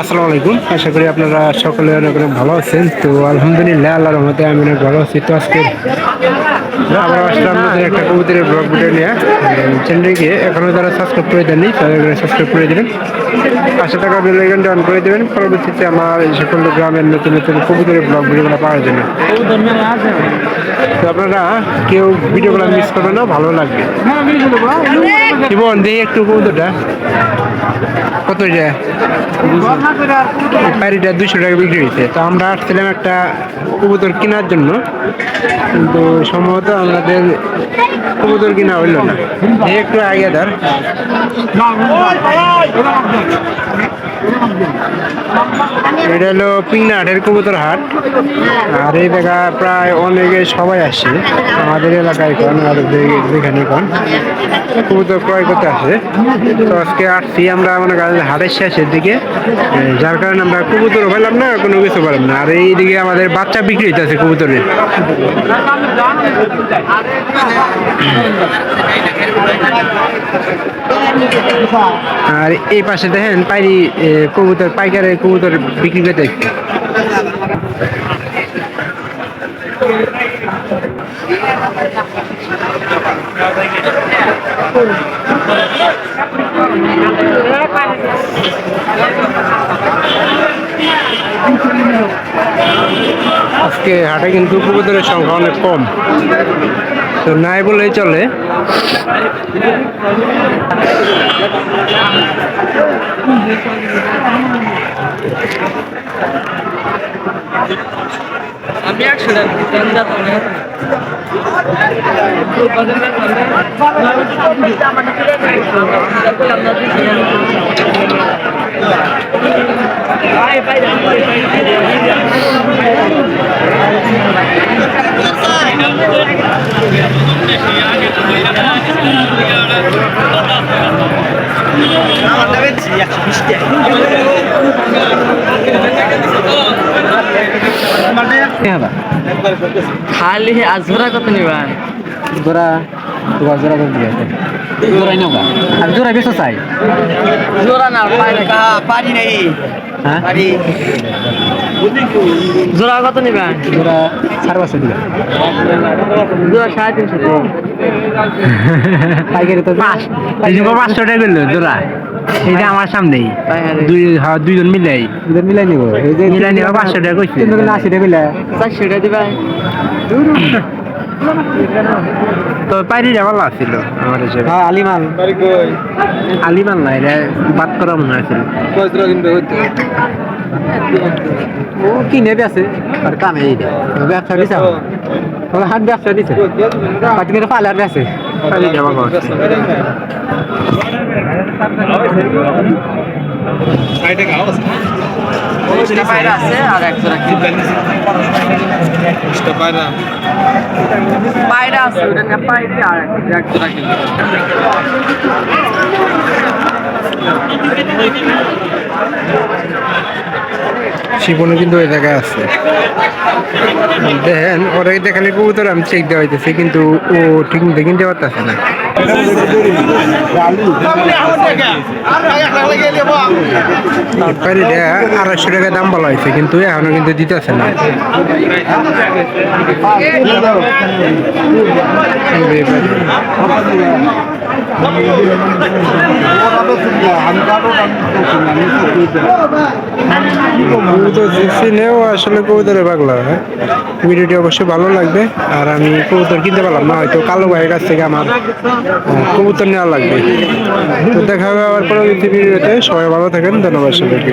আসসালামু আলাইকুম। আশা করি আপনারা সকলে অনেক অনেক ভালো আছেন। তো আলহামদুলিল্লাহ আল্লাহর রহমতে আমি অনেক ভালো আছি। তো আজকে আমরা আসলাম একটা কবুতরের ব্লগ ভিডিও নিয়ে। চ্যানেলটিকে এখনও যারা সাবস্ক্রাইব করে দেননি তারা সাবস্ক্রাইব করে দেবেন। পাঁচশো টাকা বেল আইকনটা অন করে দেবেন। পরবর্তীতে আমার এই সকল গ্রামের নতুন নতুন কবুতরের ব্লগ ভিডিওগুলো পাওয়ার জন্য। তো আপনারা কেউ ভিডিওগুলো মিস করবেন না ভালো লাগবে। জীবন দেখি একটু কবুতরটা। কত যায় বাড়িটা দুশো টাকা বিক্রি হয়েছে। তো আমরা আসছিলাম একটা কবুতর কেনার জন্য। কিন্তু সম্ভবত আমাদের কবুতর কিনা হইল না। একটু আগে ধর। এটা হলো পিংনাহাটের কবুতর হাট। আর এই জায়গা প্রায় অনেকে সবাই আসে। আমাদের এলাকায় এখন যেখানে এখন কবুতর ক্রয় করতে আসে। তো আজকে আসছি আমরা মনে করেন হাটের শেষের দিকে। যার কারণে আমরা কবুতর পেলাম না, কোনো কিছু পেলাম না। আর এইদিকে আমাদের বাচ্চা বিক্রি হইতেছে কবুতরের। আর এই পাশে দেখেন, পাইরি কবুতর পাইকারের কবুতর বিক্রি করতে। আজকে হাটে কিন্তু কবুতরের সংখ্যা অনেক কম তো নাই বলেই চলে। আমি একশো খালি আজরা কত নিবেন জোড়া জোড়া জোড়া করে দিয়ে জোড়াই নাও আর জোড়া বেশো চাই। জোড়া না পারি পারি নেই। হ্যাঁ? জোড়া কত নিবেন জোড়া সাড়ে পাঁচশো দিবে। জোড়া সাড়ে তিনশো পাইকারি তো পাঁচ। পাঁচশো টাকা করল জোড়া। এটা আমার সামনেই। দুই হ্যাঁ দুইজন মিলাই। দুজন মিলাই নিব। মিলাই নিব পাঁচশো টাকা কইছে। তিনজন আশি টাকা মিলাই চারশো টাকা দিবেন তো পাইরিটা ভালো আছিল আমার হিসেবে। হ্যাঁ আলিমাল। আলিমাল না এটা বাদ করা মনে আছিল। ও কিনে আছে? আর কামে ব্যবসা দিছে আমার হাত ব্যবসা দিছে? পাটি পালার দুইটা পায়রা আছে ওটা না পায়রা আর এক জোড়া কিনবেন শিবনে কিন্তু ওই জায়গায় আছে। দেখেন, ওরা দেখালে কবুতর আমি চেক দেওয়া হইতেছে, কিন্তু ও ঠিক মতো কিনতে পারতেছে না। আড়াইশো টাকা দাম বলা হয়েছে কিন্তু এখনও কিন্তু দিতেছে না। এই ব্যাপারে। জিপসি নেও, আসলে কবুতরের পাগলা, হয়? ভিডিওটি অবশ্যই ভালো লাগবে। আর আমি কবুতর কিনতে পারলাম না, হয়তো কালো ভাইয়ের কাছ থেকে আমার কবুতর নেওয়া লাগবে। তো দেখা হবে আবার পরবর্তী ভিডিওতে। সবাই ভালো থাকেন, ধন্যবাদ সবাইকে।